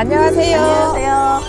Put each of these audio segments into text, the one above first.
안녕하세요. 안녕하세요.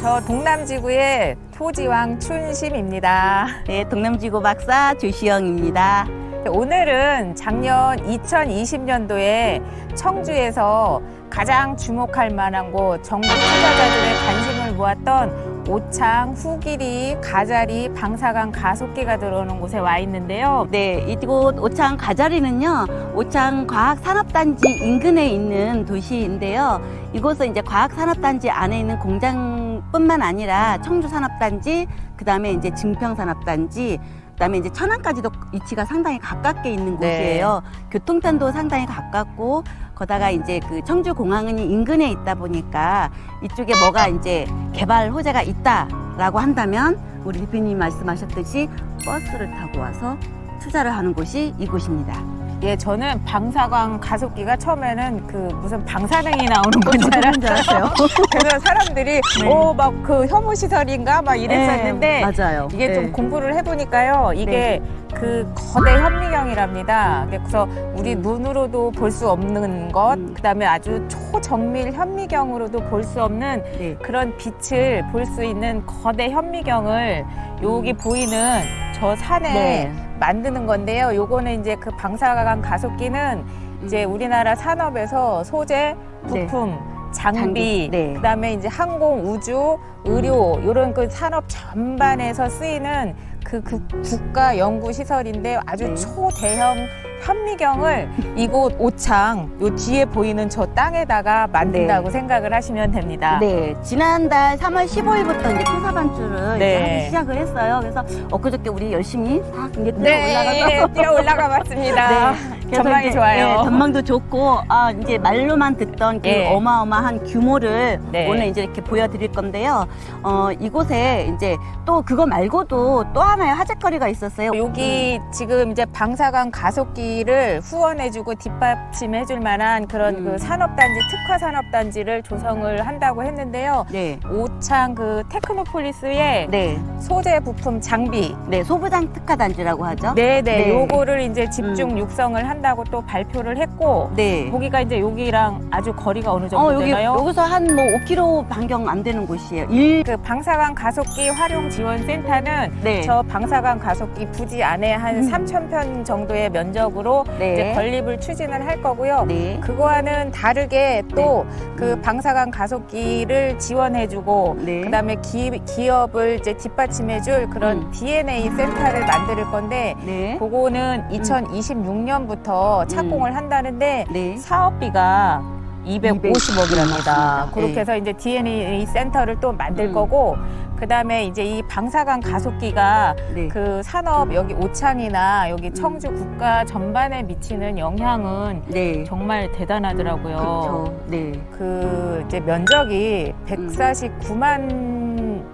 저 동남지구의 토지왕 춘심입니다. 네, 동남지구 박사 조시영입니다. 오늘은 작년 2020년도에 청주에서 가장 주목할 만한 곳 정부 투자자들의 관심을 모았던 오창, 후기리, 가자리, 방사강 가속기가 들어오는 곳에 와 있는데요. 네, 이곳 오창 가자리는요, 오창 과학산업단지 인근에 있는 도시인데요. 이곳은 이제 과학산업단지 안에 있는 공장뿐만 아니라 청주산업단지, 그 다음에 이제 증평산업단지, 그다음에 이제 천안까지도 위치가 상당히 가깝게 있는 네. 곳이에요. 교통편도 상당히 가깝고 거다가 이제 그 청주 공항은 인근에 있다 보니까 이쪽에 뭐가 이제 개발 호재가 있다라고 한다면 우리 대표님 말씀하셨듯이 버스를 타고 와서 투자를 하는 곳이 이곳입니다. 예, 저는 방사광 가속기가 처음에는 그 무슨 방사능이 나오는 건줄 그런 줄 알았어요. 그래서 사람들이 네. 오막 그 혐오 시설인가 막 이랬었는데 네, 맞아요. 이게 네. 좀 공부를 해보니까요. 이게 그 거대 현미경이랍니다. 그래서 우리 음. 눈으로도 볼 수 없는 것, 음. 그다음에 아주 초정밀 현미경으로도 볼 수 없는 네. 그런 빛을 볼 수 있는 거대 현미경을 여기 보이는 저 산에 음. 네. 만드는 건데요. 요거는 이제 그 방사강 가속기는 이제 우리나라 산업에서 소재, 네. 부품, 장비, 장비, 네. 그다음에 이제 항공, 우주, 의료 이런 그 산업 전반에서 쓰이는 그, 그 국가 연구 시설인데 아주 네. 초대형 현미경을 이곳 오창 요 뒤에 보이는 저 땅에다가 만든다고 생각을 하시면 됩니다. 네, 지난달 3월 15일부터 이제 토사 반출을 네. 이제 하기 시작을 했어요. 그래서 엊그저께 우리 열심히 다 이제 뛰어 네, 올라가서 뛰어 올라가 봤습니다. 그래서 전망이 이제, 좋아요. 네, 전망도 좋고 아 이제 말로만 듣던 그 예. 어마어마한 규모를 네. 오늘 이제 이렇게 보여드릴 건데요. 어 이곳에 이제 또 그거 말고도 또 하나의 화제거리가 있었어요. 여기 지금 이제 방사강 가속기를 후원해주고 뒷받침해줄 만한 그런 음. 그 산업단지 특화 산업단지를 조성을 한다고 했는데요. 네, 오창 그 테크노폴리스의 네, 소재 부품 장비 네 소부장 특화 단지라고 하죠. 네네 네. 요거를 이제 집중 육성을 한 다고 또 발표를 했고 네. 거기가 이제 여기랑 아주 거리가 어느 어 정도 여기 되나요? 여기서 한 뭐 5km 반경 안 되는 곳이에요. 일 그 방사강 가속기 활용 지원 센터는 네. 저 방사강 가속기 부지 안에 한 음. 3,000평 정도의 면적으로 네. 이제 건립을 추진을 할 거고요. 네. 그거와는 다르게 또그 방사강 가속기를 지원해주고 네. 그다음에 기, 기업을 이제 뒷받침해줄 그런 음. DNA 센터를 만들 건데 네. 그거는 2026년부터 착공을 한다는데 네. 사업비가 250억이랍니다. 맞습니다. 그렇게 네. 해서 이제 DNA 센터를 또 만들 음. 거고 그다음에 이제 이 방사강 가속기가 네. 그 산업 여기 오창이나 여기 음. 청주 국가 전반에 미치는 영향은 네. 정말 대단하더라고요. 그렇죠. 네. 그 이제 면적이 149만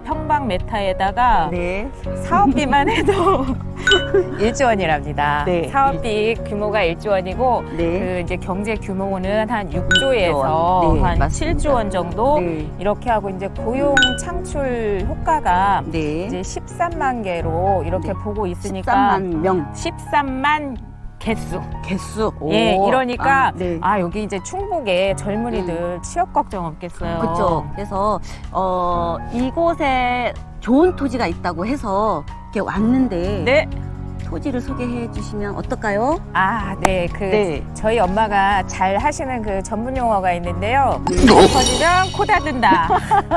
평방 메타에다가 네. 사업비만 해도 1조 원이랍니다. 네. 사업비 규모가 1조 원이고 네. 그 이제 경제 규모는 한 6조에서 원. 네, 한 맞습니다. 7조 원 정도 네. 이렇게 하고 이제 고용 창출 효과가 네. 이제 13만 개로 이렇게 네. 보고 있으니까 13만 명 13만 개수. 개수. 예, 오. 이러니까 아, 네. 아 여기 이제 충북에 젊은이들 취업 걱정 없겠어요. 그렇죠. 그래서 어 이곳에 좋은 토지가 있다고 해서 이렇게 왔는데 네. 토지를 소개해 주시면 어떨까요? 아, 네. 그 네. 저희 엄마가 잘 하시는 그 전문 용어가 있는데요. 네. 엎어지면 코 닫는다.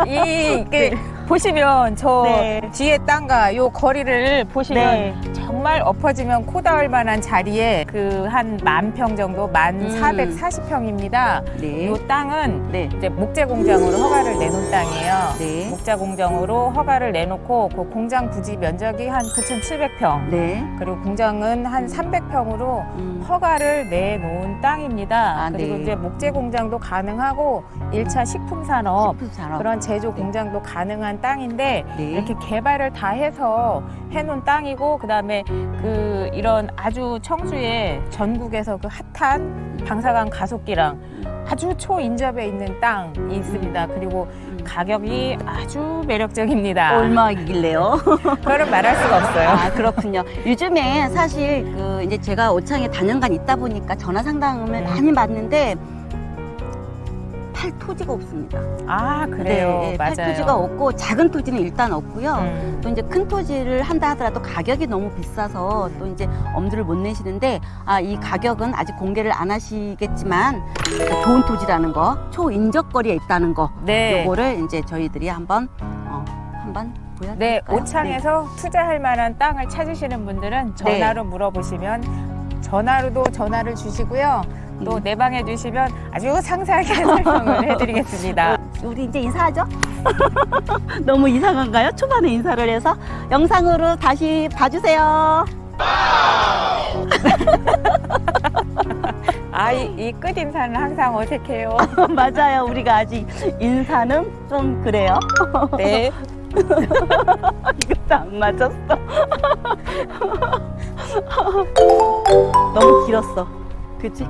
이, 이게 보시면 저 네. 뒤에 땅과 요 거리를 보시면 네. 정말 엎어지면 코 닿을 만한 자리에 그 한 만 평 정도, 만 음. 사백사십 평입니다. 네. 요 땅은 네. 이제 목재 공장으로 허가를 내놓은 땅이에요. 네. 목자 공장으로 허가를 내놓고 그 공장 부지 면적이 한 9,700평. 네. 그리고 공장은 한 300평으로 음. 허가를 내놓은 땅입니다. 아, 그리고 네. 이제 목재 공장도 가능하고 일차 식품 산업 식품 산업. 그런 제조 공장도 가능한 땅인데 네. 이렇게 개발을 다 해서 해놓은 땅이고 그다음에 그 이런 아주 청주에 전국에서 그 핫한 방사강 가속기랑 아주 초인접해 있는 땅이 있습니다. 그리고 음. 가격이 아주 매력적입니다. 얼마이길래요? 그거는 말할 수가 없어요. 아 그렇군요. 요즘에 사실 그 이제 제가 오창에 단연간 있다 보니까 전화 상담을 음. 많이 받는데 팔 토지가 없습니다. 아 그래요. 네, 팔 맞아요. 토지가 없고 작은 토지는 일단 없고요. 음. 또 이제 큰 토지를 한다 하더라도 가격이 너무 비싸서 또 이제 엄두를 못 내시는데 아 이 가격은 아직 공개를 안 하시겠지만 좋은 토지라는 거 초인적거리에 있다는 거 네. 요거를 이제 저희들이 한번 어, 한번 보여드릴까요? 네, 오창에서 투자할 만한 땅을 찾으시는 분들은 전화로 물어보시면 전화로도 전화를 주시고요. 또 음. 내방해 주시면 아주 상세하게 설명을 해드리겠습니다. 네. 우리 이제 인사하죠? 너무 이상한가요? 초반에 인사를 해서 영상으로 다시 봐주세요. 아, 이, 이 끝 인사는 항상 어색해요. 맞아요. 우리가 아직 인사는 좀 그래요. 네. 이것도 안 맞았어. 너무 길었어. 그치?